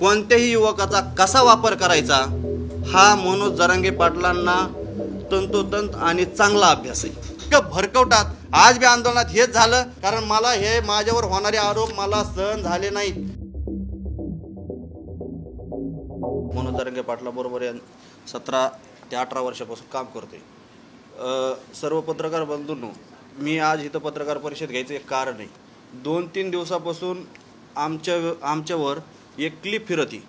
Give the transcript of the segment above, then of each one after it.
कोणत्याही युवकाचा कसा वापर करायचा हा मनोज जरांगे पाटलांना तंतोतंत आणि चांगला अभ्यास आहे. इतकं भरकवटात आज बी आंदोलनात हेच झालं कारण मला हे माझ्यावर होणारे आरोप मला सहन झाले नाहीत. मनोज जरांगे पाटलाबरोबर सतरा ते अठरा वर्षापासून काम करते सर्व पत्रकार बंधूंनो मी आज इथं पत्रकार परिषद घ्यायचं एक कारण आहे. दोन तीन दिवसापासून आमच्या आमच्यावर एक क्लिप फिरती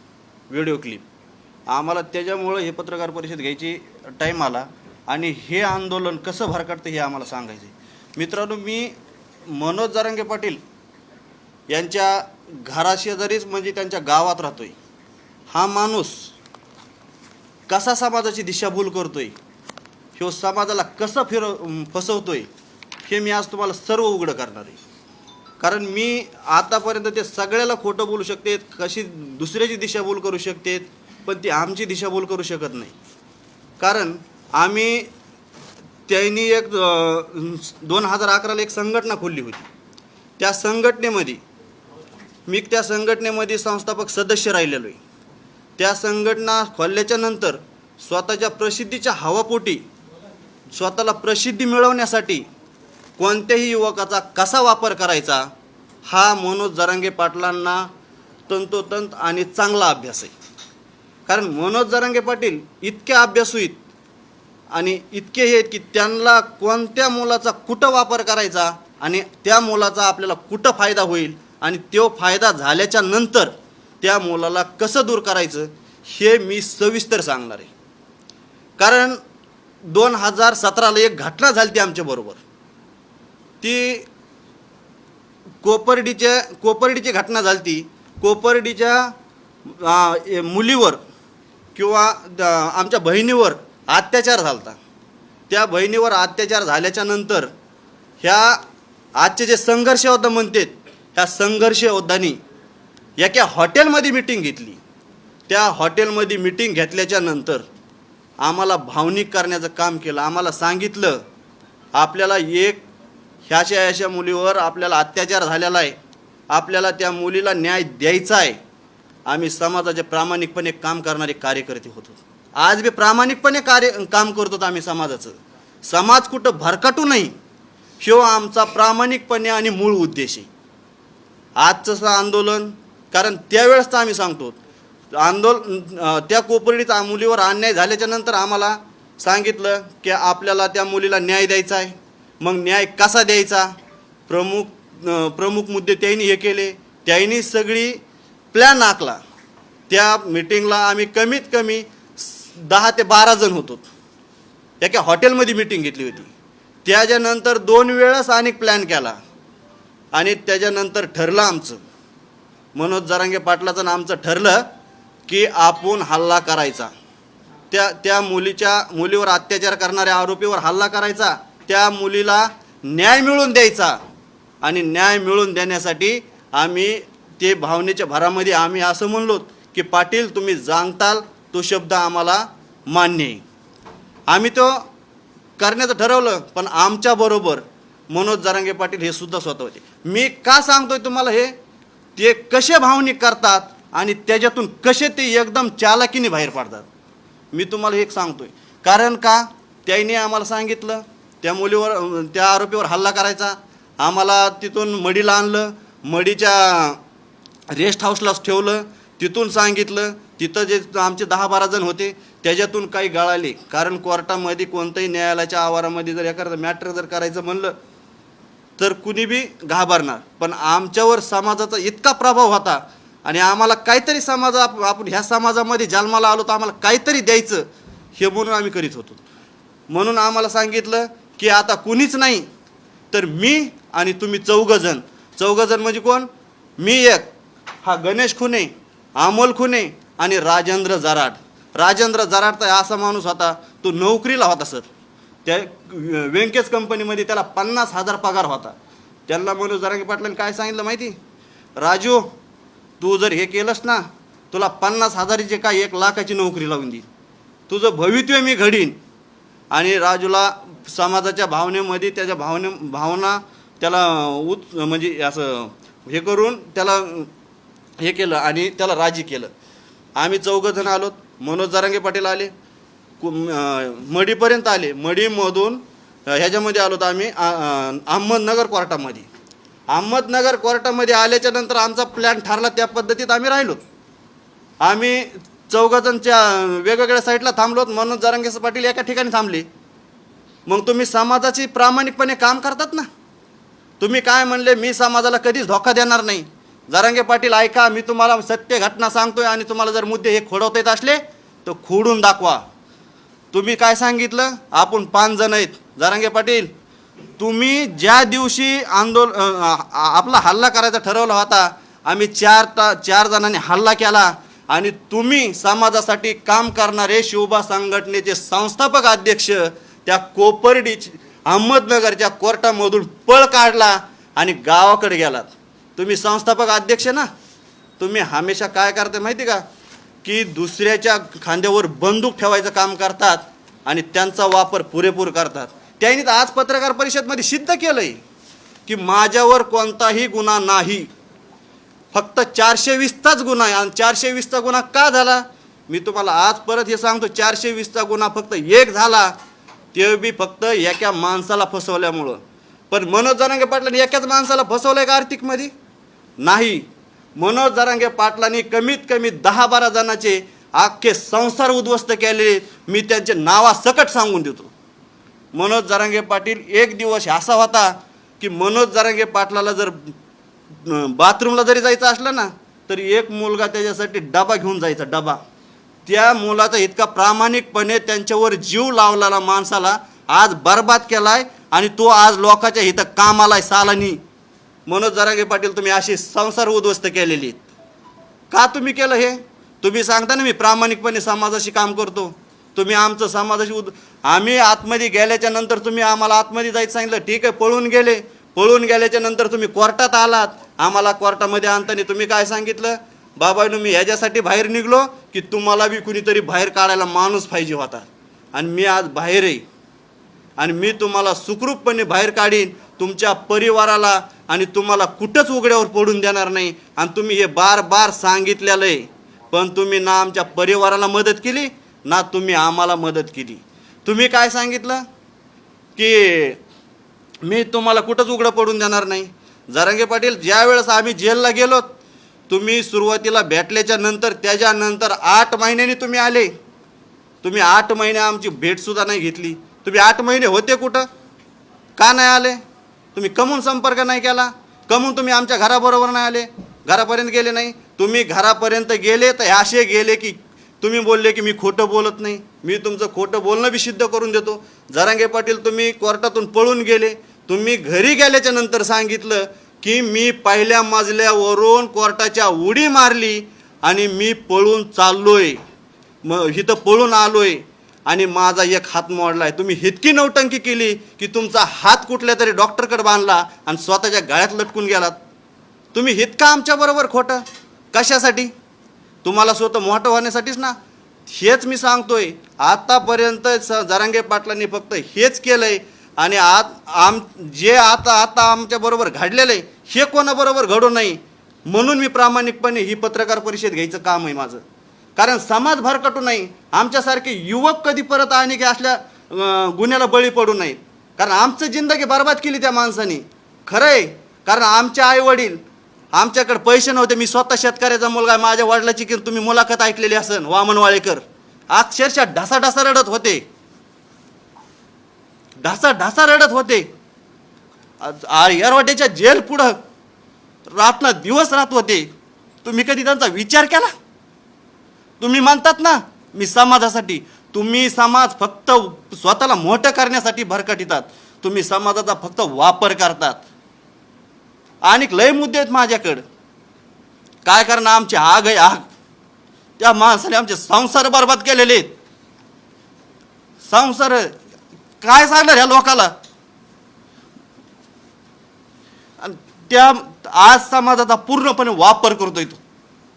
व्हिडिओ क्लिप आम्हाला त्याच्यामुळं हे पत्रकार परिषद घ्यायची टाईम आला आणि हे आंदोलन कसं भरकटतं हे आम्हाला सांगायचं आहे मित्रांनो मी मनोज जारंगे पाटील यांच्या घराशेजारीच म्हणजे त्यांच्या गावात राहतोय. हा माणूस कसा समाजाची दिशाभूल करतोय? ह्यो समाजाला कसं फिर फसवतोय? हे मी आज तुम्हाला सर्व उघडं करणार आहे. कारण मी आतापर्यंत ते सगळ्याला खोटं बोलू शकते कशी दुसऱ्याची दिशाभूल करू शकते पण ती आमची दिशाभूल करू शकत नाही. कारण आम्ही त्यांनी एक दोन हजार अकराला एक संघटना खोलली होती. त्या संघटनेमध्ये मी त्या संघटनेमध्ये संस्थापक सदस्य राहिलेलो आहे त्या संघटना खोलल्याच्या नंतर स्वतःच्या प्रसिद्धीच्या हवापोटी स्वतःला प्रसिद्धी मिळवण्यासाठी कोणत्याही युवकाचा कसा वापर करायचा हा मनोज जरांगे पाटलांना तंतोतंत आणि चांगला अभ्यास आहे. कारण मनोज जरांगे पाटील इतके अभ्यासूत आणि इतके हे की त्यांना कोणत्या मुलाचा कुठं वापर करायचा आणि त्या मुलाचा आपल्याला कुठं फायदा होईल आणि तो फायदा झाल्याच्यानंतर त्या मुलाला कसं दूर करायचं हे मी सविस्तर सांगणार आहे. कारण दोन हजार सतराला एक घटना झाली ती आमच्याबरोबर ती कोपर्डीच्या कोपर्डीची घटना झाली ती कोपर्डीच्या मुलीवर किंवा आमच्या बहिणीवर अत्याचार झाला होता. त्या बहिणीवर अत्याचार झाल्याच्यानंतर ह्या आजचे जे संघर्ष होता म्हणतात ह्या संघर्ष योद्धांनी एका हॉटेलमध्ये मिटिंग घेतली. त्या हॉटेलमध्ये मिटिंग घेतल्याच्या नंतर आम्हाला भावनिक करण्याचं काम केलं. आम्हाला सांगितलं आपल्याला एक ह्या अशा अशा मुलीवर आपल्याला अत्याचार झालेला आहे. आपल्याला त्या मुलीला न्याय द्यायचा आहे. आम्ही समाजाचे प्रामाणिकपणे काम करणारे कार्यकर्ते होतो. आज बी प्रामाणिकपणे कार्य काम करतो आम्ही समाजाचं. समाज कुठं भरकटू नाही ह्यो आमचा प्रामाणिकपणे आणि मूळ उद्देश आहे. आजचं आंदोलन कारण त्यावेळेसचं आम्ही सांगतो आंदोलन त्या कोपरडीत मुलीवर अन्याय झाल्याच्यानंतर आम्हाला सांगितलं की आपल्याला त्या मुलीला न्याय द्यायचा आहे. मग न्याय कसा द्यायचा? प्रमुख प्रमुख मुद्दे त्यांनी हे केले. त्यांनी सगळी प्लॅन आखला. त्या मिटिंगला आम्ही कमीत कमी दहा ते बारा जण होतो. एका हॉटेलमध्ये मिटिंग घेतली होती. त्याच्यानंतर दोन वेळेस अनेक प्लॅन केला. आणि त्याच्यानंतर ठरलं आमचं. मनोज जरांगे पाटलाचं ना आमचं ठरलं की आपण हल्ला करायचा. त्या त्या मुलीच्या मुलीवर अत्याचार करणाऱ्या आरोपीवर हल्ला करायचा. त्या मुलीला न्याय मिळवून द्यायचा आणि न्याय मिळवून देण्यासाठी आम्ही ते भावनेच्या भरामध्ये आम्ही असं म्हणलो की पाटील तुम्ही जाणताल तो शब्द आम्हाला मान्य आहे. आम्ही तो करण्याचं ठरवलं पण आमच्याबरोबर मनोज जरांगे पाटील हे सुद्धा स्वतः होते मी का सांगतोय तुम्हाला हे? ते कसे भावनिक करतात आणि त्याच्यातून कसे ते एकदम चालाकीने बाहेर पडतात? मी तुम्हाला एक सांगतोय. कारण का? त्यांनी आम्हाला सांगितलं त्या मुलीवर त्या आरोपीवर हल्ला करायचा. आम्हाला तिथून मडीला आणलं. मडीच्या रेस्ट हाऊसलाच ठेवलं. तिथून सांगितलं तिथं जे आमचे दहा बारा जण होते त्याच्यातून काही गळाले. कारण कोर्टामध्ये कोणत्याही न्यायालयाच्या आवारामध्ये जर एखादं मॅटर जर करायचं म्हणलं तर कुणी बी घाबरणार. पण आमच्यावर समाजाचा इतका प्रभाव होता आणि आम्हाला काहीतरी समाज आप- आपण ह्या समाजामध्ये जन्माला आलो तर आम्हाला काहीतरी द्यायचं हे म्हणून आम्ही करीत होतो. म्हणून आम्हाला सांगितलं की आता कुणीच नाही तर मी आणि तुम्ही चौघजण. चौघजण म्हणजे कोण? मी एक हा गणेश खुने अमोल खुने आणि राजेंद्र जराड. राजेंद्र जराडचा असा माणूस होता तो नोकरीला होता सर. त्या व्यंकेश कंपनीमध्ये त्याला पन्नास हजार पगार होता. त्यांना म्हणून जरांगे पाटलांनी काय सांगितलं माहिती? राजू तू जर हे केलंस ना तुला पन्नास हजाराची काय एक लाखाची नोकरी लावून देईल तुझं भवितव्य मी घडीन. आणि राजूला समाजाच्या भावनेमध्ये त्याच्या भावने भावना त्याला उच म्हणजे असं हे करून त्याला हे केलं आणि त्याला राजी केलं. आम्ही चौघजण आलो. मनोज जरांगे पाटील आले. कु- मडीपर्यंत आले. मडीमधून ह्याच्यामध्ये आलो आम्ही अहमदनगर कोर्टामध्ये. अहमदनगर कोर्टामध्ये आल्याच्यानंतर आमचा प्लॅन ठरला. त्या पद्धतीत आम्ही राहिलो. आम्ही चौघजणच्या वेगवेगळ्या साईडला थांबलोत. मनोज जरांगे पाटील एका ठिकाणी थांबले. मग तुम्ही समाजाची प्रामाणिकपणे काम करतात ना. तुम्ही काय म्हणले मी समाजाला कधीच धोका देणार नाही. जरांगे पाटील ऐका मी तुम्हाला सत्य घटना सांगतोय आणि तुम्हाला जर मुद्दे हे खोडवता येत असले तर खोडून दाखवा. तुम्ही काय सांगितलं? आपण पाच जण आहेत. जरांगे पाटील तुम्ही ज्या दिवशी आंदोलन आपला हल्ला करायचा ठरवला होता आम्ही चार ता चार जणांनी हल्ला केला आणि तुम्ही समाजासाठी काम करणारे शिवबा संघटनेचे संस्थापक अध्यक्ष त्या कोपर्डीची अहमदनगरच्या कोर्टामधून पळ काढला आणि गावाकडे गेलात तुम्ही संस्थापक अध्यक्ष ना? तुम्ही हमेशा काय करता माहिती का? की दुसऱ्याच्या खांद्यावर बंदूक ठेवायचं काम करतात आणि त्यांचा वापर पुरेपूर करतात. त्यांनी तर आज पत्रकार परिषदमध्ये सिद्ध केलं आहे की माझ्यावर कोणताही गुन्हा नाही. फक्त चारशे वीसचाच गुन्हा आहे. आणि चारशे वीसचा गुन्हा का झाला? मी तुम्हाला आज परत हे सांगतो. चारशे वीसचा गुन्हा फक्त एक झाला. ते बी फक्त एका माणसाला फसवल्यामुळं. पण मनोज जरांगे पाटलांनी एकाच माणसाला फसवलंय का आर्थिकमध्ये? नाही. मनोज जरांगे पाटलांनी कमीत कमी दहा बारा जणांचे अख्खे संसार उद्ध्वस्त केलेले मी त्यांचे नावासकट सांगून देतो. मनोज जरांगे पाटील एक दिवस असा होता की मनोज जरांगे पाटलाला जर बाथरूमला जरी जायचं असलं ना तरी एक मुलगा त्याच्यासाठी डबा घेऊन जायचा डबा. त्या मुलाचा इतका प्रामाणिकपणे त्यांच्यावर जीव लावलेला माणसाला आज बर्बाद केलाय आणि तो आज लोकांच्या इथं कामाला आहे सालानी. मनोज जरागे पाटील तुम्ही अशी संसार उद्ध्वस्त केलेली आहेत. का तुम्ही केलं हे? तुम्ही सांगता ना मी प्रामाणिकपणे समाजाशी काम करतो. तुम्ही आमचं समाजाशी उद आम्ही आतमध्ये गेल्याच्यानंतर तुम्ही आम्हाला आतमध्ये जायचं सांगितलं. ठीक आहे पळून गेले. पळून गेल्याच्यानंतर तुम्ही कोर्टात आलात. आम्हाला कोर्टामध्ये आणताना तुम्ही काय सांगितलं? बाबांनो मी ह्याच्यासाठी बाहेर निघलो की तुम्हाला बी कुणीतरी बाहेर काढायला माणूस पाहिजे होता. आणि मी आज बाहेर आहे. आणि मी तुम्हाला सुखरूपपणे बाहेर काढीन. तुमच्या परिवाराला आणि तुम्हाला कुठंच उघड्यावर पडून देणार नाही. आणि तुम्ही हे बार बार सांगितलेलं आहे. पण तुम्ही ना आमच्या परिवाराला मदत केली ना तुम्ही आम्हाला मदत केली. तुम्ही काय सांगितलं? की मी तुम्हाला कुठंच उघडं पडून देणार नाही. जरांगे पाटील ज्या वेळेस आम्ही जेलला गेलो तुम्ही सुरुवातीला भेटल्याच्या नंतर त्याच्यानंतर आठ महिन्यांनी तुम्ही आले. तुम्ही आठ महिने आमची भेटसुद्धा नाही घेतली. तुम्ही आठ महिने होते कुठं? का नाही आले? तुम्ही कमून संपर्क नाही केला? कमून तुम्ही आमच्या घराबरोबर नाही आले? घरापर्यंत गेले नाही? तुम्ही घरापर्यंत गेले तर असे गेले की तुम्ही बोलले की मी खोटं बोलत नाही. मी तुमचं खोटं बोलणं बी सिद्ध करून देतो. जरांगे पाटील तुम्ही कोर्टातून पळून गेले. तुम्ही घरी गेल्याच्यानंतर सांगितलं की मी पहिल्या मजल्यावरून कोर्टाच्या उडी मारली आणि मी पळून चाललोय. मग इथं पळून आलोय आणि माझा एक हात मोडलाय. तुम्ही इतकी नौटंकी केली की तुमचा हात कुठल्या तरी डॉक्टरकडे बांधला आणि स्वतःच्या गळ्यात लटकून गेलात. तुम्ही इतका आमच्याबरोबर खोटं? कशासाठी? तुम्हाला स्वतः मोठं होण्यासाठीच ना? हेच मी सांगतोय. आतापर्यंत स जरांगे पाटलांनी फक्त हेच केलं आहे आणि आत आम जे आता आता आमच्याबरोबर घडलेलं आहे हे कोणाबरोबर घडू नाही म्हणून मी प्रामाणिकपणे ही पत्रकार परिषद घ्यायचं काम आहे माझं. कारण समाज भरकटू नाही आमच्यासारखे युवक कधी परत आणि की असल्या गुन्ह्याला बळी पडू नयेत कारण आमचं जिंदगी बर्बाद केली त्या माणसाने. खरं आहे कारण आमचे आईवडील आमच्याकडे पैसे नव्हते मी स्वतः शेतकऱ्याचा मुलगा आहे. माझ्या वडिलाची की तुम्ही मुलाखत ऐकलेली असन वामन वाळेकर अक्षरशः ढसाढसा रडत होते. ढासा ढासा रडत होते. आज- येरवाड्याच्या जेल पुढं रातला दिवस राहत होते. तुम्ही कधी त्यांचा विचार केला? तुम्ही मानतात ना मी समाजासाठी तुम्ही समाज फक्त स्वतःला मोठं करण्यासाठी भरकटितात. तुम्ही समाजाचा फक्त वापर करतात. आणि लय मुद्दे आहेत माझ्याकडं. काय करणार आमची आग आहे आग. त्या माणसाने आमचे संसार बर्बाद केलेले आहेत. संसार काय सांगणार ह्या लोकाला? त्या आज समाजाचा पूर्णपणे वापर करतोय तो.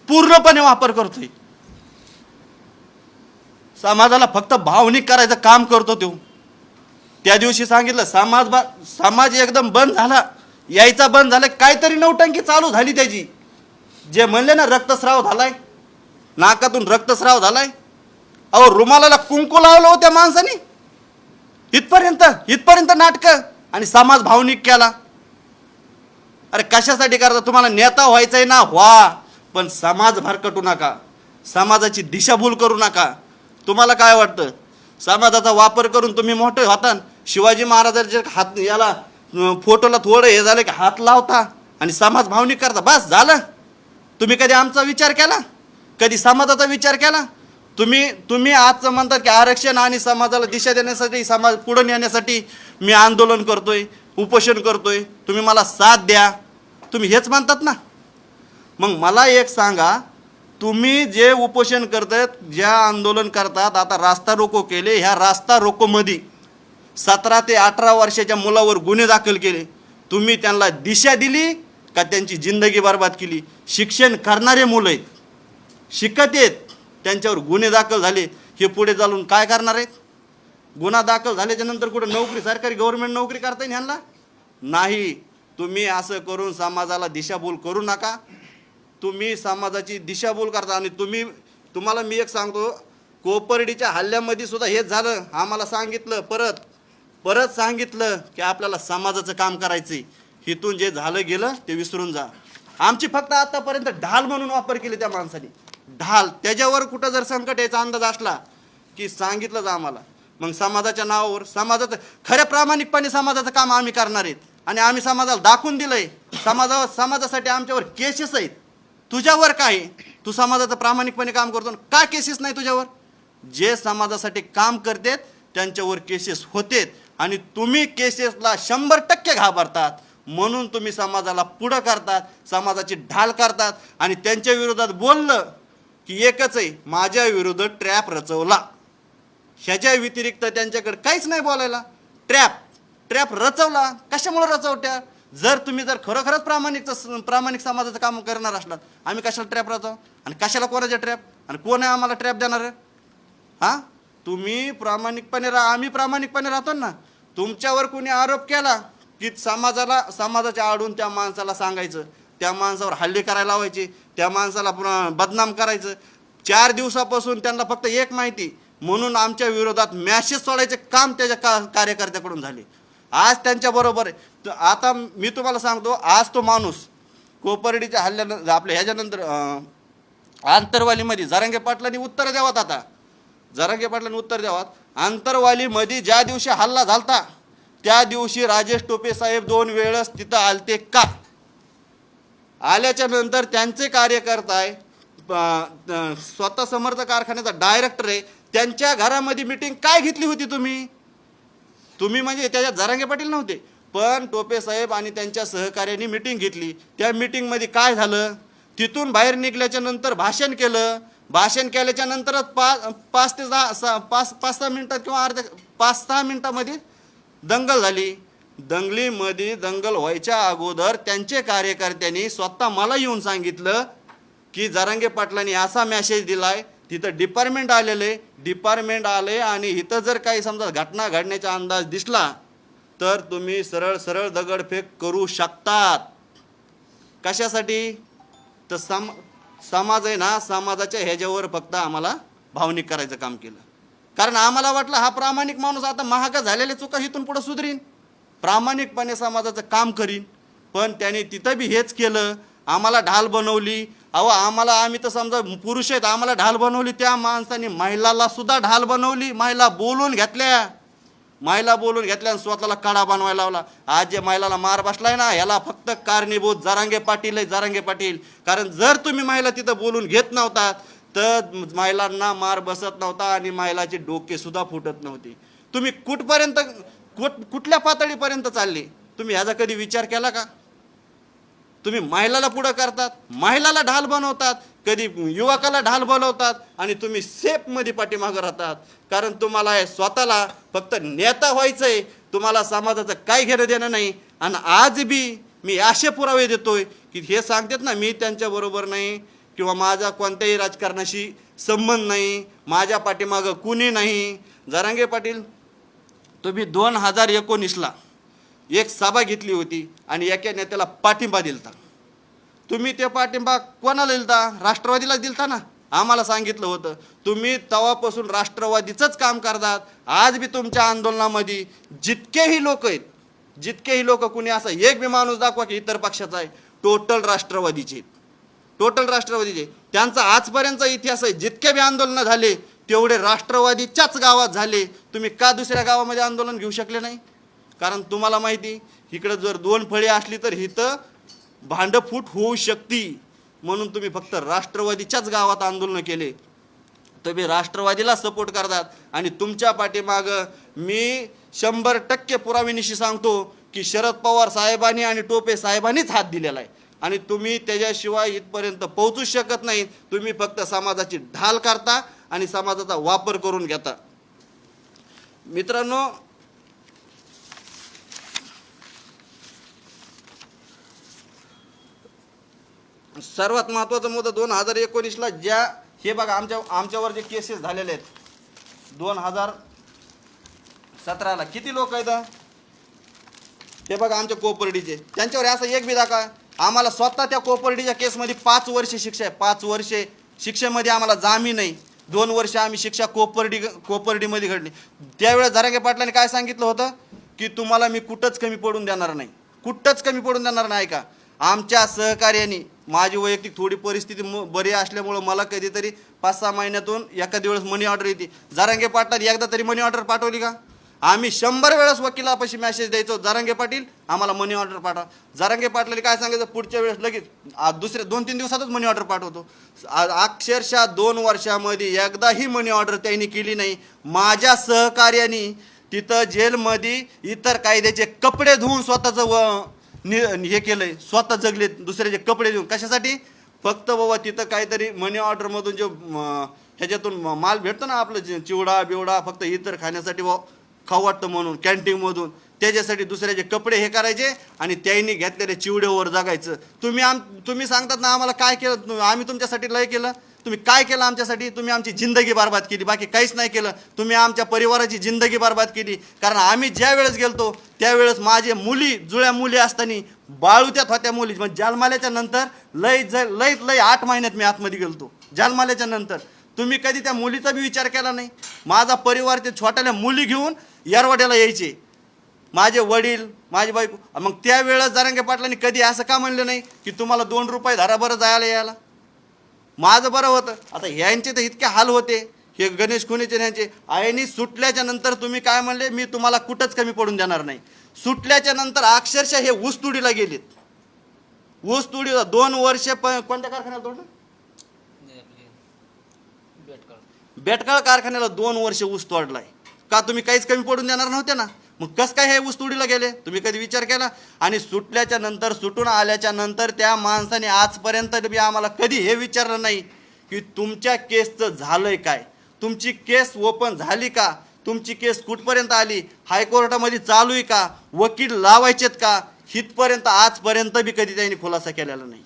पूर्णपणे वापर करतोय. समाजाला फक्त भावनिक करायचं काम करतो तो. त्या दिवशी सांगितलं समाज बा समाज एकदम बंद झाला. यायचा बंद झाला काहीतरी नौटंकी चालू झाली त्याची. जे म्हणले ना रक्तस्राव झालाय. नाकातून रक्तस्राव झालाय. अहो रुमालाला कुंकू लावलं होत्या माणसाने. इथपर्यंत इथपर्यंत नाटकं. आणि समाज भावनिक केला. अरे कशासाठी करता? तुम्हाला नेता व्हायचंय ना? व्हा. पण समाज भरकटू नका. समाजाची दिशाभूल करू नका. तुम्हाला काय वाटतं? समाजाचा वापर करून तुम्ही मोठे होता. शिवाजी महाराजांच्या हात याला फोटोला थोडं हे झालं की हात लावता आणि समाज भावनिक करता. बस झालं. तुम्ही कधी आमचा विचार केला? कधी समाजाचा विचार केला? तुम्ही तुम्ही आजचं म्हणतात की आरक्षण आणि समाजाला दिशा देण्यासाठी समाज पुढे नेण्यासाठी मी आंदोलन करतोय उपोषण करतोय. तुम्ही मला साथ द्या. तुम्ही हेच म्हणतात ना. मग मला एक सांगा तुम्ही जे उपोषण करतात ज्या आंदोलन करतात आता रास्ता रोको केले ह्या रास्ता रोकोमध्ये सतरा ते अठरा वर्षाच्या मुलावर गुन्हे दाखल केले. तुम्ही त्यांना दिशा दिली का त्यांची जिंदगी बर्बाद केली? शिक्षण करणारे मुलं आहेत. शिकत आहेत. त्यांच्यावर गुन्हे दाखल झाले हे पुढे चालून काय करणार आहेत? गुन्हा दाखल झाल्याच्यानंतर कुठं नोकरी सरकारी गव्हर्नमेंट नोकरी करता येईल ह्यांना? नाही. तुम्ही असं करून समाजाला दिशाभूल करू नका. तुम्ही समाजाची दिशाभूल करता आणि तुम्ही तुम्हाला मी एक सांगतो कोपर्डीच्या हल्ल्यामध्ये सुद्धा हेच झालं. आम्हाला सांगितलं परत परत सांगितलं की आपल्याला समाजाचं काम करायचंय. हिथून जे झालं गेलं ते विसरून जा. आमची फक्त आतापर्यंत ढाल म्हणून वापर केली त्या माणसाने. ढाल त्याच्यावर कुठं जर संकट यायचा अंदाज असला की सांगितलं जा आम्हाला. मग समाजाच्या नावावर समाजाचं खऱ्या प्रामाणिकपणे समाजाचं काम आम्ही करणार आहेत. आणि आम्ही समाजाला दाखवून दिलंय. समाजावर समाजासाठी आमच्यावर केसेस आहेत. तुझ्यावर काय आहे? तू समाजाचं प्रामाणिकपणे काम करतो. का केसेस नाही तुझ्यावर? जे समाजासाठी काम करतेत त्यांच्यावर केसेस होतेत. आणि तुम्ही केसेसला शंभर टक्के घाबरतात. म्हणून तुम्ही समाजाला पुढं करतात समाजाची ढाल करतात. आणि त्यांच्या विरोधात बोललं की एकच आहे माझ्या विरुद्ध ट्रॅप रचवला. ह्याच्या व्यतिरिक्त त्यांच्याकडे काहीच नाही बोलायला. ट्रॅप ट्रॅप रचवला. कशामुळे रचवत्या? जर तुम्ही जर खरोखरच प्रामाणिक प्रामाणिक समाजाचं काम करणार असलात आम्ही कशाला ट्रॅप रचव? आणि कशाला कोणाच्या ट्रॅप आणि कोण आहे आम्हाला ट्रॅप देणार? हां? तुम्ही प्रामाणिकपणे राहा आम्ही प्रामाणिकपणे राहतो ना. तुमच्यावर कोणी आरोप केला की समाजाला समाजाच्या आडून त्या माणसाला सांगायचं. त्या माणसावर हल्ले करायला लावायचे त्या माणसाला पुन्हा बदनाम करायचं. चार दिवसापासून त्यांना फक्त एक माहिती म्हणून आमच्या विरोधात मॅसेज सोडायचे काम त्याच्या का कार्यकर्त्याकडून झाले. आज त्यांच्याबरोबर आहे. तर आता मी तुम्हाला सांगतो आज तो माणूस कोपर्डीच्या हल्ल्यानंतर आपल्या ह्याच्यानंतर आंतरवालीमध्ये जरांगे पाटलांनी उत्तर द्यावात आता. जरांगे पाटलांनी उत्तर द्यावात. आंतरवालीमध्ये ज्या दिवशी हल्ला झालता त्या दिवशी राजेश टोपे साहेब दोन वेळेस तिथं आलते का? आल्याच्यानंतर त्यांचे कार्यकर्ता आहे स्वतः समर्थ कारखान्याचा डायरेक्टर आहे त्यांच्या घरामध्ये मिटिंग काय घेतली होती तुम्ही? तुम्ही म्हणजे त्याच्यात जरांगे पाटील नव्हते पण टोपे साहेब आणि त्यांच्या सहकार्याने मिटिंग घेतली. त्या मिटिंगमध्ये काय झालं? तिथून बाहेर निघल्याच्या नंतर भाषण केलं. भाषण केल्याच्या नंतरच पाच पाच ते दहा सहा पाच पाच सहा मिनटात किंवा अर्ध्या पाच सहा मिनटामध्ये दंगल झाली. दंगलीमध्ये दंगल व्हायच्या अगोदर त्यांचे कार्यकर्त्यांनी स्वतः मला येऊन सांगितलं की जरांगे पाटलांनी असा मेसेज दिलाय तिथं डिपार्टमेंट आलेले डिपार्टमेंट आले आणि इथं जर काही समजा घटना घडण्याचा अंदाज दिसला तर तुम्ही सरळ सरळ दगडफेक करू शकतात. कशासाठी? तर सम समाज आहे ना समाजाच्या ह्याच्यावर फक्त आम्हाला भावनिक करायचं काम केलं. कारण आम्हाला वाटलं हा प्रामाणिक माणूस आता महागा झालेल्या चुका इथून पुढे सुधरीन. प्रामाणिकपणे समाजाचं काम करीन. पण त्याने तिथं बी हेच केलं. आम्हाला ढाल बनवली. अहो आम्हाला आम्ही तर समजा पुरुष आहेत आम्हाला ढाल बनवली. त्या माणसाने महिलाला सुद्धा ढाल बनवली. महिला बोलून घेतल्या. महिला बोलून घेतल्या आणि स्वतःला कडा बनवायला लावला. आज जे महिलाला मार बसलाय ना याला फक्त कारणीभूत जरांगे पाटील आहे जरांगे पाटील. कारण जर तुम्ही महिला तिथं बोलून घेत नव्हता तर महिलांना मार बसत नव्हता आणि महिलाचे डोके सुद्धा फुटत नव्हते. तुम्ही कुठपर्यंत कुठल्या पातळीपर्यंत चालले? तुम्ही ह्याचा कधी विचार केला का? तुम्ही महिलाला पुढं करतात महिलाला ढाल बनवतात कधी युवकाला ढाल बनवतात आणि तुम्ही सेफमध्ये पाठीमागं राहतात. कारण तुम्हाला हे स्वतःला फक्त नेता व्हायचं आहे तुम्हाला समाजाचं काय घेणं देणं नाही. आणि आज बी मी असे पुरावे देतोय की हे सांगतात ना मी त्यांच्याबरोबर नाही किंवा माझा कोणत्याही राजकारणाशी संबंध नाही माझ्या पाठीमागं कुणी नाही. जरांगे पाटील तुम्ही दोन हजार एकोणीसला एक सभा घेतली होती आणि एका नेत्याला पाठिंबा दिलता. तुम्ही ते पाठिंबा कोणाला दिलता? राष्ट्रवादीला दिलता ना? आम्हाला सांगितलं होतं. तुम्ही तवापासून राष्ट्रवादीचंच काम करतात. आज बी तुमच्या आंदोलनामध्ये जितकेही लोक आहेत जितकेही लोक कुणी असं एक बी माणूस दाखवा की इतर पक्षाचा आहे टोटल राष्ट्रवादीचे टोटल राष्ट्रवादीचे त्यांचा आजपर्यंतचा इतिहास आहे. जितके बी आंदोलनं झाले तेवढे राष्ट्रवादीच्याच गावात झाले तुम्ही का दुसऱ्या गावामध्ये आंदोलन घेऊ शकले नाही? कारण तुम्हाला माहिती इकडं जर दोन फळी असली तर इथं भांडफूट होऊ शकती. म्हणून तुम्ही फक्त राष्ट्रवादीच्याच गावात आंदोलन केले. तुम्ही राष्ट्रवादीला सपोर्ट करतात आणि तुमच्या पाठीमागं मी शंभर टक्के पुराव्यानिशी सांगतो की शरद पवार साहेबांनी आणि टोपे साहेबांनीच हात दिलेला आहे. आणि तुम्ही त्याच्याशिवाय इथपर्यंत पोहोचूच शकत नाही. तुम्ही फक्त समाजाची ढाल करता आणि समाजाचा वापर करून घेता. मित्रांनो सर्वात महत्त्वाचा मुद्दा दोन हजार एकोणीसला ज्या हे बघा आमच्या आमच्यावर जे केसेस झालेले आहेत दोन हजार सतराला किती लोक आहेत? हे बघा आमच्या कोपर्डीचे. त्यांच्यावर असं एक बी दाखवा. आम्हाला स्वतः त्या कोपर्डीच्या केसमध्ये पाच वर्षे शिक्षा आहे. पाच वर्षे शिक्षेमध्ये आम्हाला जामीन नाही. दोन वर्ष आम्ही शिक्षा कोपर्डी कोपर्डीमध्ये घडली. त्यावेळेस जरांगे पाटलांनी काय सांगितलं होतं? की तुम्हाला मी कुठंच कमी पडून देणार नाही. कुठंच कमी पडून देणार नाही का? आमच्या सहकार्याने माझी वैयक्तिक थोडी परिस्थिती म- बरी असल्यामुळं मला कधीतरी पाच सहा महिन्यातून एखाद्या वेळेस मनी ऑर्डर येते. जरांगे पाटलांनी एकदा तरी मनी ऑर्डर पाठवली का? आम्ही शंभर वेळेस वकिलापाशी मेसेज द्यायचो जरांगे पाटील आम्हाला मनी ऑर्डर पाठवा. जरांगे पाटील काय सांगायचं पुढच्या वेळेस लगेच दुसऱ्या दोन तीन दिवसातच मनी ऑर्डर पाठवतो. अक्षरशः दोन वर्षामध्ये एकदाही मनी ऑर्डर त्यांनी केली नाही. माझ्या सहकार्याने तिथं जेलमध्ये इतर कायद्याचे कपडे धुवून स्वतःचं व नि हे केलंय स्वतः जगले दुसऱ्याचे कपडे धुवून. कशासाठी? फक्त बाबा तिथं काहीतरी मनी ऑर्डरमधून जे ह्याच्यातून माल भेटतो ना आपलं चिवडा बिवडा फक्त इतर खाण्यासाठी व खाऊ वाटतं म्हणून कॅन्टीनमधून त्याच्यासाठी दुसऱ्याचे कपडे हे करायचे आणि त्यांनी घेतलेले चिवड्यावर जगायचं. तुम्ही आम तुम्ही सांगतात ना आम्हाला काय केलं? आम्ही तुमच्यासाठी लय केलं. तुम्ही काय केलं आमच्यासाठी? तुम्ही आमची जिंदगी बर्बाद केली. बाकी काहीच नाही केलं. तुम्ही आमच्या परिवाराची जिंदगी बरबाद केली. कारण आम्ही ज्या वेळेस गेलतो त्यावेळेस माझे मुली जुळ्या मुली असताना बाळूत्यात होत्या मुली म्हणजे जालमाल्याच्या नंतर लय ज लय लय आठ महिन्यात मी आतमध्ये गेलतो. जालमाल्याच्या नंतर. तुम्ही कधी त्या मुलीचा बी विचार केला नाही? माझा परिवार ते छोट्याल्या मुली घेऊन येरवाड्याला यायचे. माझे वडील माझी बायको मग त्यावेळेस जरांगे पाटलांनी कधी असं का म्हणलं नाही की तुम्हाला दोन रुपये धरा बरं जायला यायला? माझं बरं होतं. आता ह्यांचे तर इतके हाल होते. हे गणेश खुनेचे ह्यांचे. आईनी सुटल्याच्या नंतर तुम्ही काय म्हणले? मी तुम्हाला कुठंच कमी पडून देणार नाही. सुटल्याच्या नंतर अक्षरशः हे ऊसतुडीला गेलेत. ऊसतुडीला दोन वर्ष प कोणत्या कारखान्यात तोडलं? बेटकाळ कारखान्याला दोन वर्ष ऊस तोडलाय. का तुम्ही काहीच कमी पडून देणार नव्हते ना? मग कसं काय हे ऊस गेले? तुम्ही कधी विचार केला? आणि सुटल्याच्या नंतर सुटून आल्याच्यानंतर त्या माणसाने आजपर्यंत बी आम्हाला कधी हे विचारलं नाही की तुमच्या केसचं झालंय काय? तुमची केस ओपन झाली का? तुमची केस कुठपर्यंत आली? हायकोर्टामध्ये चालू आहे का? वकील लावायचेत का? हितपर्यंत आजपर्यंत बी कधी त्यांनी खुलासा केलेला नाही.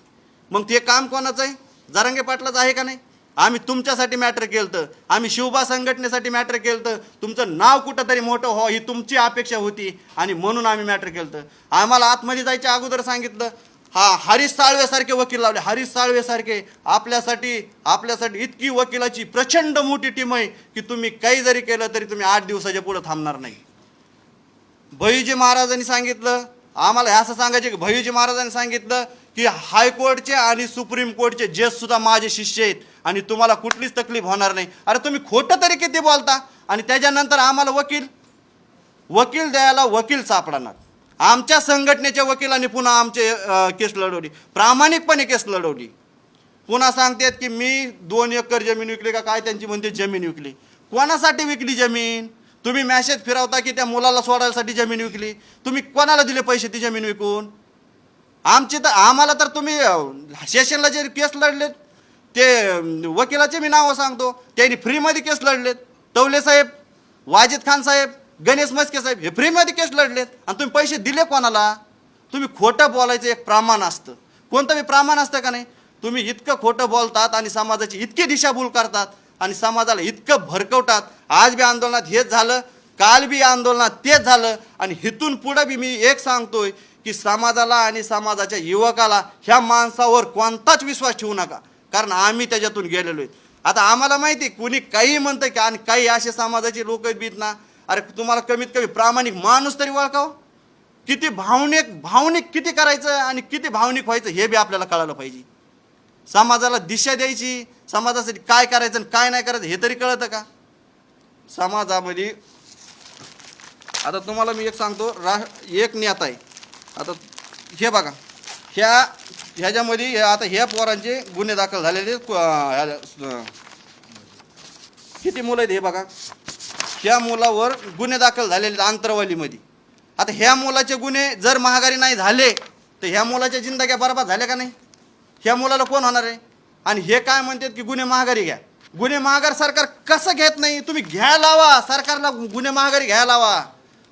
मग ते काम कोणाचं आहे? जरंगे पाटलाचं आहे का नाही? आम्ही तुमच्यासाठी मॅटर केलं तर आम्ही शिवबा संघटनेसाठी मॅटर केलं तर तुमचं नाव कुठं तरी मोठं हो ही तुमची अपेक्षा होती आणि म्हणून आम्ही मॅटर केलं आम्हाला आतमध्ये जायच्या अगोदर सांगितलं हा हरीश साळवेसारखे वकील लावले. हरीश साळवेसारखे आपल्यासाठी आपल्यासाठी इतकी वकिलाची प्रचंड मोठी टीम आहे की तुम्ही काही जरी केलं तरी तुम्ही आठ दिवसाच्या पुढं थांबणार नाही. भैयूजी महाराजांनी सांगितलं आम्हाला हे असं सांगायचे की भैयूजी महाराजांनी सांगितलं की हायकोर्टचे आणि सुप्रीम कोर्टचे जज सुद्धा माझे शिष्य आहेत आणि तुम्हाला कुठलीच तकलीफ होणार नाही. अरे तुम्ही खोटं तरी किती बोलता? आणि त्याच्यानंतर आम्हाला वकील? वकील द्यायला वकील सापडणार. आमच्या संघटनेच्या वकिलांनी पुन्हा आमचे केस लढवली. प्रामाणिकपणे केस लढवली. पुन्हा सांगतात की मी दोन एकर जमीन विकली का काय त्यांची म्हणते जमीन विकली. कोणासाठी विकली जमीन? तुम्ही मॅसेज फिरवता की त्या मुलाला सोडायसाठी जमीन विकली. तुम्ही कोणाला दिले पैसे ती जमीन विकून? आमची तर आम्हाला तर तुम्ही सेशनला जे केस लढलेत ते वकिलाचे मी नावं सांगतो. त्यांनी फ्रीमध्ये केस लढलेत. तवले साहेब वाजिद खान साहेब गणेश मस्के साहेब हे फ्रीमध्ये केस लढलेत. आणि तुम्ही पैसे दिले कोणाला? तुम्ही खोटं बोलायचं एक प्रमाण असतं. कोणतं बी प्रमाण असतं का नाही? तुम्ही इतकं खोटं बोलतात आणि समाजाची इतकी दिशाभूल करतात आणि समाजाला इतकं भरकवतात. आज बी आंदोलनात हेच झालं काल बी आंदोलनात तेच झालं आणि हिथून पुढं बी मी एक सांगतोय की समाजाला आणि समाजाच्या युवकाला ह्या माणसावर कोणताच विश्वास ठेवू नका. कारण आम्ही त्याच्यातून गेलेलो आहे आता आम्हाला माहिती आहे, कुणी काही म्हणतं की आणि काही असे समाजाचे लोक बीत ना. अरे तुम्हाला कमीत कमी प्रामाणिक माणूस तरी ओळखाव. किती भावनिक भावनिक किती करायचं आणि किती भावनिक व्हायचं हे बी आपल्याला कळायला पाहिजे. समाजाला दिशा द्यायची समाजासाठी काय करायचं आणि काय नाही करायचं हे तरी कळतं का? समाजामध्ये आता तुम्हाला मी एक सांगतो रा एक नेता आहे. आता हे बघा ह्या ह्याच्यामध्ये हे आता ह्या पोरांचे गुन्हे दाखल झालेले आहेत, किती मुलं आहेत हे बघा. ह्या मुलावर गुन्हे दाखल झालेले आंतरवालीमध्ये आता ह्या मुलाचे गुन्हे जर महागारी नाही झाले तर ह्या मुलाच्या जिंदग्या बरबाद झाल्या का नाही? ह्या मुलाला कोण होणार आहे? आणि हे काय म्हणतात की गुन्हे महागारी घ्या. गुन्हे महागार सरकार कसं घेत नाही? तुम्ही घ्या लावा. सरकारला गुन्हे महागारी घ्या लावा.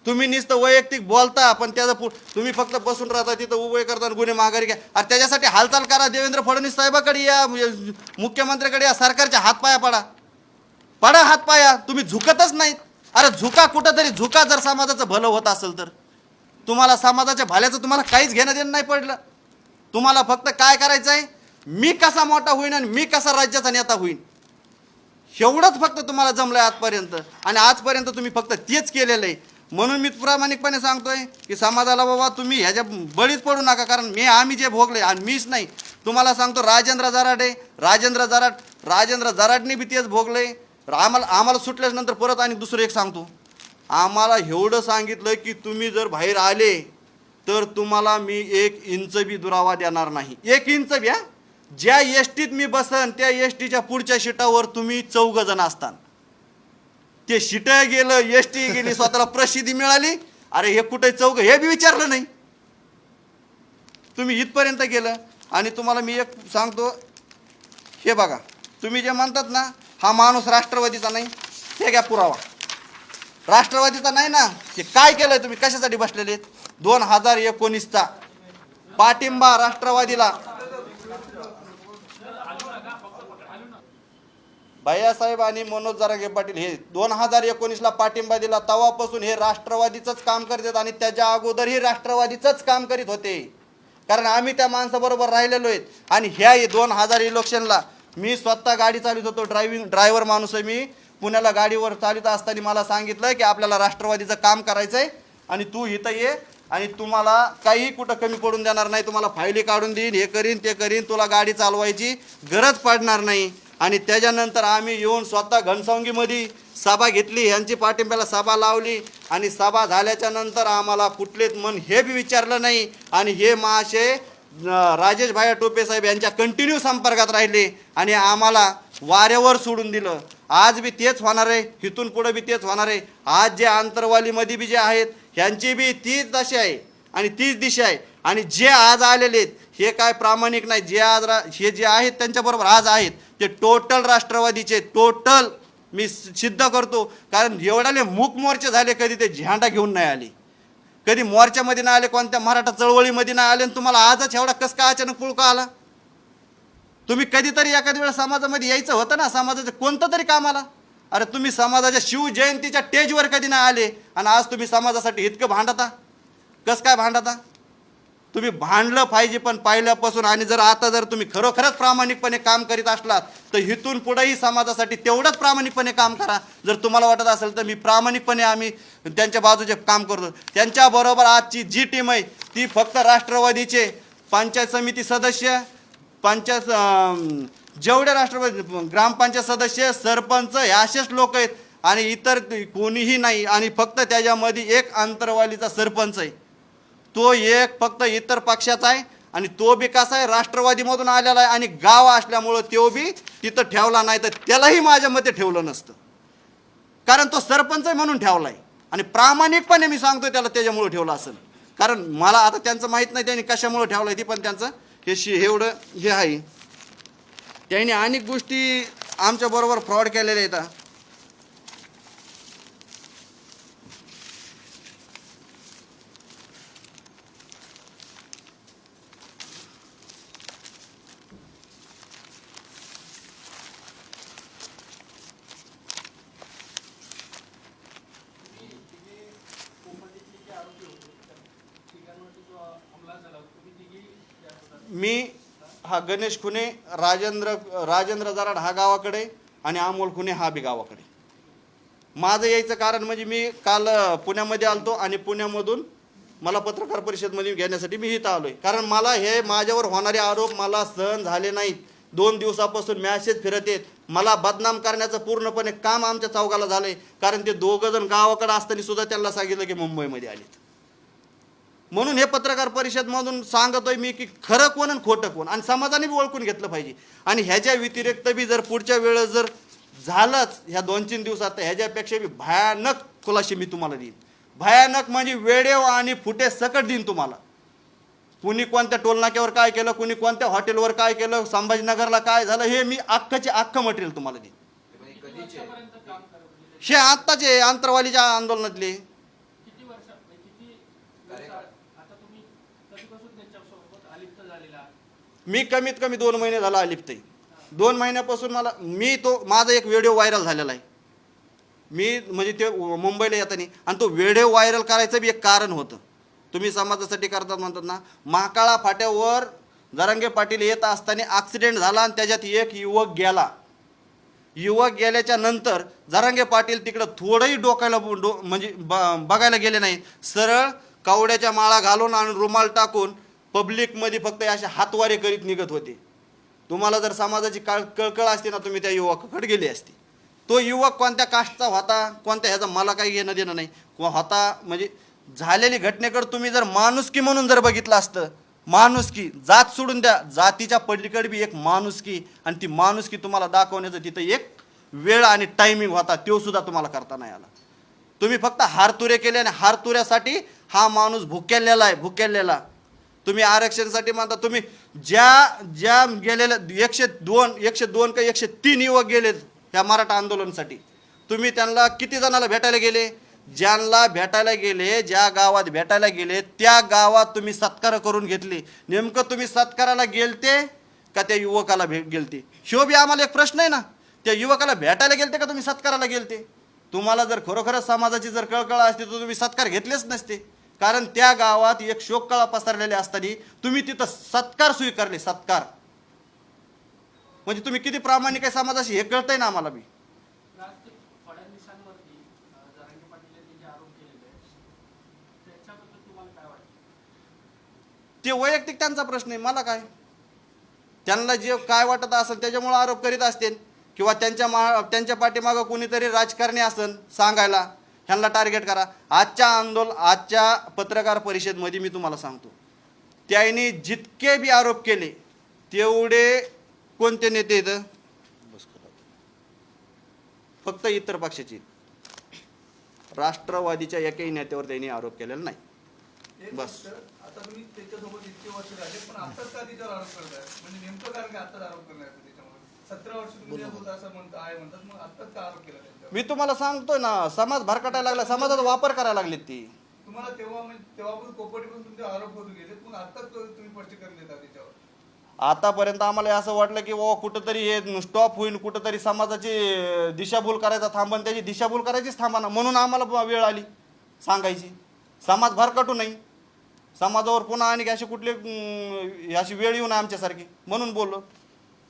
तुम्ही नुसतं वैयक्तिक बोलता पण त्याचं पु तुम्ही फक्त बसून राहता तिथं उभे करता आणि गुन्हे माघारी घ्या. आणि त्याच्यासाठी हालचाल करा देवेंद्र फडणवीस साहेबाकडे या म्हणजे मुख्यमंत्र्याकडे या सरकारच्या हातपाया पडा. पडा हातपाया तुम्ही झुकतच नाहीत. अरे झुका कुठंतरी झुका जर समाजाचं भलं होत असेल तर. तुम्हाला समाजाच्या भल्याचं तुम्हाला काहीच घेणं देणं नाही पडलं. तुम्हाला फक्त काय करायचं आहे मी कसा मोठा होईन आणि मी कसा राज्याचा नेता होईन? एवढंच फक्त तुम्हाला जमलं आहे आजपर्यंत. आणि आजपर्यंत तुम्ही फक्त तेच केलेलं आहे. म्हणून मी प्रामाणिकपणे सांगतोय की समाजाला बाबा तुम्ही ह्याच्या बळीच पडू नका कारण मी आम्ही जे भोगले आणि मीच नाही. तुम्हाला सांगतो राजेंद्र जराट आहे राजेंद्र जराट राजेंद्र जराटने बी तेच भोगले. आम्हाला आम्हाला सुटल्यानंतर परत आणि दुसरं एक सांगतो. आम्हाला एवढं सांगितलं की तुम्ही जर बाहेर आले तर तुम्हाला मी एक इंच बी दुरावा देणार नाही. एक इंच बी ज्या एस टीत मी बसन त्या एस टीच्या पुढच्या शिटावर तुम्ही चौघ जण असतात ते शिट गेलं एस टी गेली स्वतःला प्रसिद्धी मिळाली. अरे हे कुठे चौक हे बी विचारलं नाही. तुम्ही इथपर्यंत गेलं आणि तुम्हाला मी एक सांगतो हे बघा तुम्ही जे म्हणतात ना हा माणूस राष्ट्रवादीचा नाही हे घ्या पुरावा. राष्ट्रवादीचा नाही ना हे काय केलंय तुम्ही? कशासाठी बसलेले आहेत? दोन हजार एकोणीसचा पाठिंबा राष्ट्रवादीला भैयासाहेब आणि मनोज जरांगे पाटील हे दोन हजार एकोणीसला पाठिंबा दिला. तवापासून हे राष्ट्रवादीचंच काम करतात आणि त्याच्या अगोदरही राष्ट्रवादीचंच काम करीत होते. कारण आम्ही त्या माणसाबरोबर राहिलेलो आहेत. आणि ह्या दोन हजार इलेक्शनला मी स्वतः गाडी चालवत होतो. ड्रायव्हिंग ड्रायव्हर माणूस आहे मी. पुण्याला गाडीवर चालवित असताना मला सांगितलं की आपल्याला राष्ट्रवादीचं काम करायचं आहे आणि तू इथं ये आणि तुम्हाला काही कुठं कमी पडून देणार नाही. तुम्हाला फायली काढून देईन हे करीन ते करीन तुला गाडी चालवायची गरज पडणार नाही. आणि त्याच्यानंतर आम्ही येऊन स्वतः घनसावंगीमध्ये सभा घेतली यांची पाठिंब्याला सभा लावली आणि सभा झाल्याच्यानंतर आम्हाला कुठलेच मन हे बी विचारलं नाही. आणि हे महाशय राजेश भाया टोपे साहेब यांच्या कंटिन्यू संपर्कात राहिले आणि आम्हाला वाऱ्यावर सोडून दिलं. आज बी तेच होणार आहे इथून पुढे बी तेच होणार आहे. आज जे आंतरवालीमध्ये बी जे आहेत ह्यांची बी तीच दशा आहे आणि तीच दिशा आहे. आणि जे आज आलेले आहेत हे काय प्रामाणिक नाही जे आज रा हे जे आहेत त्यांच्याबरोबर आज आहेत. ते टोटल राष्ट्रवादीचे टोटल मी सिद्ध करतो. कारण एवढ्याले मूक मोर्चे झाले कधी ते झेंडा घेऊन नाही आले. कधी मोर्चामध्ये नाही आले कोणत्या मराठा चळवळीमध्ये नाही आले आणि तुम्हाला आजच एवढा कस का अचानक पुळका आला? तुम्ही कधीतरी एखाद्या वेळा समाजामध्ये यायचं होतं ना समाजाचं कोणतं तरी कामाला? अरे तुम्ही समाजाच्या शिवजयंतीच्या टेजवर कधी नाही आले आणि आज तुम्ही समाजासाठी इतकं भांडता? कस काय भांडता? तुम्ही भांडलं पाहिजे पण पाहिल्यापासून आणि जर आता जर तुम्ही खरोखरच प्रामाणिकपणे काम करीत असलात तर इथून पुढेही समाजासाठी तेवढंच प्रामाणिकपणे काम करा. जर तुम्हाला वाटत असेल तर मी प्रामाणिकपणे आम्ही त्यांच्या बाजूचे काम करतो. त्यांच्याबरोबर आजची जी टीम आहे ती फक्त राष्ट्रवादीचे पंचायत समिती सदस्य पंचायत जेवढे राष्ट्रवादी ग्रामपंचायत सदस्य सरपंच हे असेच लोक आहेत. आणि इतर कोणीही नाही. आणि फक्त त्याच्यामध्ये एक आंतरवालीचा सरपंच आहे. तो एक फक्त इतर पक्षाचा आहे आणि तो बी कसा आहे राष्ट्रवादीमधून आलेला आहे आणि गाव असल्यामुळं तो बी तिथं ठेवला नाही तर त्यालाही माझ्या मते ठेवलं नसतं. कारण तो सरपंच म्हणून ठेवला आहे. आणि प्रामाणिकपणे मी सांगतो त्याला त्याच्यामुळं ठेवलं असेल. कारण मला आता त्यांचं माहीत नाही त्यांनी कशामुळं ठेवलं आहे ती पण त्यांचं. हे शि एवढं हे आहे. त्यांनी अनेक गोष्टी आमच्याबरोबर फ्रॉड केलेल्या आहेत. गणेश खुने राजेंद्र राजेंद्र जराड हा गावाकडे आणि अमोल खुने हा बी गावाकडे. माझं यायचं कारण म्हणजे मी काल पुण्यामध्ये आलतो आणि पुण्यामधून मला पत्रकार परिषदमध्ये घेण्यासाठी मी इथं आलो आहे कारण मला हे माझ्यावर होणारे आरोप मला सहन झाले नाहीत. दोन दिवसापासून मॅसेज फिरत आहेत. मला बदनाम करण्याचं पूर्णपणे काम आमच्या चौकाला आहे कारण ते दोघं जण गावाकडे असताना सुद्धा त्यांना सांगितलं की मुंबईमध्ये आलेत. म्हणून हे पत्रकार परिषदमधून सांगतोय मी की खरं कोण आणि खोटं कोण? आणि समाजाने बी ओळखून घेतलं पाहिजे. आणि ह्याच्या व्यतिरिक्त बी जर पुढच्या वेळेस जर झालंच ह्या दोन तीन दिवसात तर ह्याच्यापेक्षा बी भयानक खुलाशी मी तुम्हाला देईन. भयानक म्हणजे वेळेव आणि फुटे सकट देईन तुम्हाला. कुणी कोणत्या टोलनाक्यावर काय केलं कुणी कोणत्या हॉटेलवर काय केलं संभाजीनगरला काय झालं हे मी अख्खचे अख्खं मटेरियल तुम्हाला देईन. हे आत्ताचे अंतरवालीच्या आंदोलनातले किती वर्ष म्हणजे किती दिवसात आता तुम्ही कधीपासून त्यांच्यासोबत अलिप्त झालेला आहात? मी कमीत कमी दोन महिने झाला अलिप्त दोन महिन्यापासून मला मी तो माझा एक व्हिडिओ व्हायरल झालेला आहे. मी म्हणजे ते मुंबईला येताना आणि तो व्हिडिओ व्हायरल करायचं बी एक कारण होतं. तुम्ही समाजासाठी करतात म्हणतात ना महाकाळा फाट्यावर जरांगे पाटील येत असताना ॲक्सिडेंट झाला आणि त्याच्यात एक युवक गेला. युवक गेल्याच्यानंतर जरांगे पाटील तिकडं थोडंही डोकायला डो म्हणजे ब बघायला गेले नाही. सरळ कावड्याच्या माळा घालून आणि रुमाल टाकून पब्लिकमध्ये फक्त असे हातवारे करीत निघत होते. तुम्हाला जर समाजाची काळ कळकळ असते ना तुम्ही त्या युवकाकडे गेले असते. तो युवक कोणत्या कास्टचा होता कोणत्या ह्याचा मला काही घेणं देणं नाही. होता म्हणजे झालेली घटनेकडे तुम्ही जर माणुसकी म्हणून जर बघितलं असतं माणुसकी जात सोडून द्या जातीच्या पलीकडे बी एक माणुसकी आणि ती माणुसकी तुम्हाला दाखवण्याचं तिथं एक वेळ आणि टायमिंग होता तो सुद्धा तुम्हाला करता नाही आला. तुम्ही फक्त हारतुरे केले आणि हारतुऱ्यासाठी हा माणूस भुकेलेला आहे भुकेलेला तुम्ही आरक्षणासाठी म्हणता तुम्ही ज्या ज्या गेलेल्या एकशे दोन एकशे दोन का एकशे तीन युवक गेले ह्या मराठा आंदोलनासाठी तुम्ही त्यांना किती जणाला भेटायला गेले? ज्यांना भेटायला गेले ज्या गावात भेटायला गेले त्या गावात तुम्ही सत्कार करून घेतले. नेमकं तुम्ही सत्काराला गेलते का त्या युवकाला भेट गेलते? शिव बी आम्हाला एक प्रश्न आहे ना. त्या युवकाला भेटायला गेलते का तुम्ही सत्काराला गेलते? तुम्हाला जर खरोखरच समाजाची जर कळकळ असते तर तुम्ही सत्कार घेतलेच नसते. कारण त्या गावात एक शोककळा पसरलेले असताना तुम्ही तिथं सत्कार स्वीकारले सत्कार. म्हणजे तुम्ही किती प्रामाणिक आहे समाजाशी हे कळतंय ना आम्हाला वाटतं? ते वैयक्तिक त्यांचा प्रश्न आहे मला काय? त्यांना जे काय वाटत असेल त्याच्यामुळे आरोप करीत असतील किंवा त्यांच्या मा त्यांच्या पाठीमागं कोणीतरी राजकारणी असेल सांगायला ह्यांना टार्गेट करा. आजच्या आंदोलन आजच्या पत्रकार परिषदमध्ये मी तुम्हाला सांगतो. त्यांनी जितके बी आरोप केले तेवढे कोणते नेते इथं फक्त इतर पक्षाचे राष्ट्रवादीच्या एकही नेत्यावर त्यांनी आरोप केलेला नाही. बस. आता तुम्ही त्याच्यासोबत इतके वर्ष झाले पण आताच का तिच्यावर आरोप करताय? म्हणजे नेमकं कारण काय आताच आरोप त्याच्यामुळे सतरा वर्ष तुम्ही त्यासोबत असं म्हणता आहे म्हणतात मग आताच का आरोप केला त्यांच्यावर? मी तुम्हाला सांगतोय ना समाज भरकटायला लागला समाजाचा वापर करायला लागलेत ती. तुम्हाला तेव्हा म्हणजे तेव्हापासून कोपटीपासून तुमचे आरोप होत गेले पण आताच तो तुम्ही स्पष्टीकरण देता त्याच्यावर. आतापर्यंत आम्हाला असं वाटलं की बाबा कुठंतरी हे स्टॉप होईल कुठंतरी समाजाची अं, दिशाभूल करायचा थांबन त्याची दिशाभूल करायचीच थांबाना म्हणून आम्हाला ब- वेळ आली सांगायची. समाज भरकटू नाही समाजावर पुन्हा आणि अशी कुठली अं, अशी वेळ येऊ नये आमच्यासारखी. म्हणून बोललो.